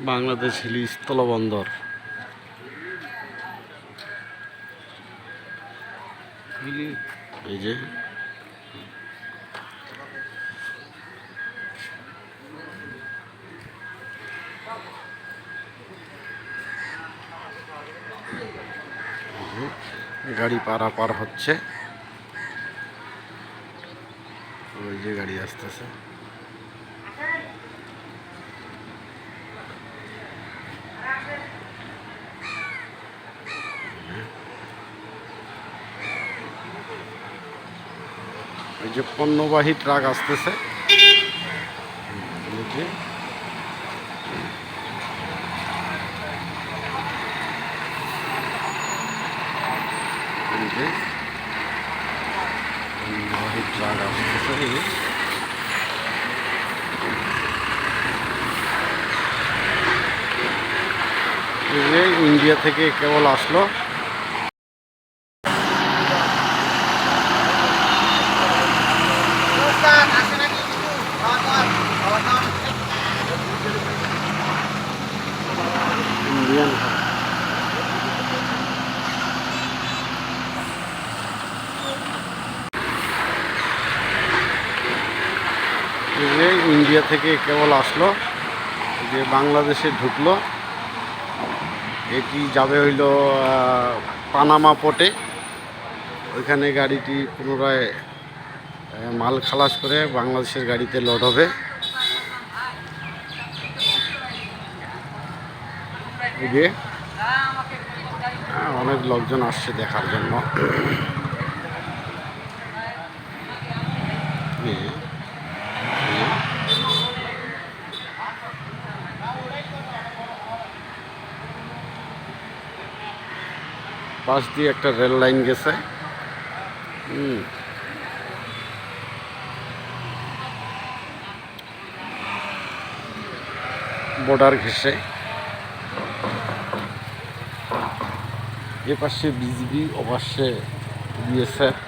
বাংলাদেশ হিলি স্থলবন্দর। এই যে। গাড়ি পারাপার হচ্ছে। ওই যে গাড়ি আসতেছে। এই যে পণ্যবাহী ট্রাক আসতেছে। ইন্ডিয়া থেকে কেবল আসলো ইন্ডিয়ান এই যে ইন্ডিয়া থেকে কেবল আসলো, যে বাংলাদেশে ঢুকলো। এটি যাবে হইল পানামা পোর্টে ওইখানে গাড়িটি পুনরায় মাল খালাস করে বাংলাদেশের গাড়িতে লোড হবে। অনেক লোকজন আসছে দেখার জন্য। পাশ দিয়ে একটা রেল লাইন গেছে। হুম। বর্ডার ঘেসে এ পাশে বিজিবি পাশে বিএসএফ।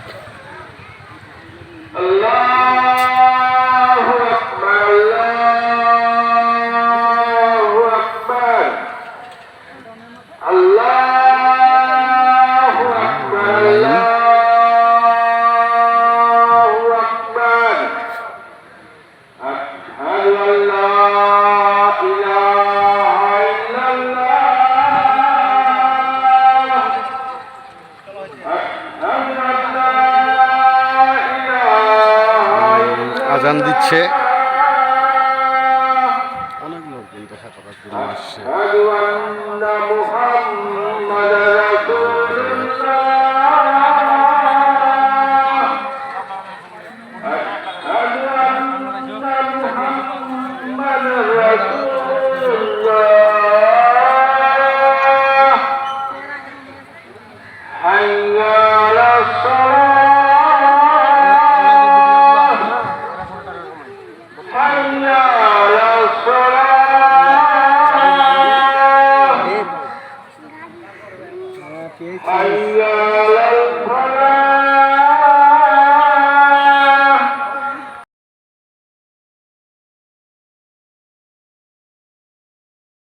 আজান দিচ্ছে। অনেক লোক দেখা করার জন্য আসছে। আল্লাহ।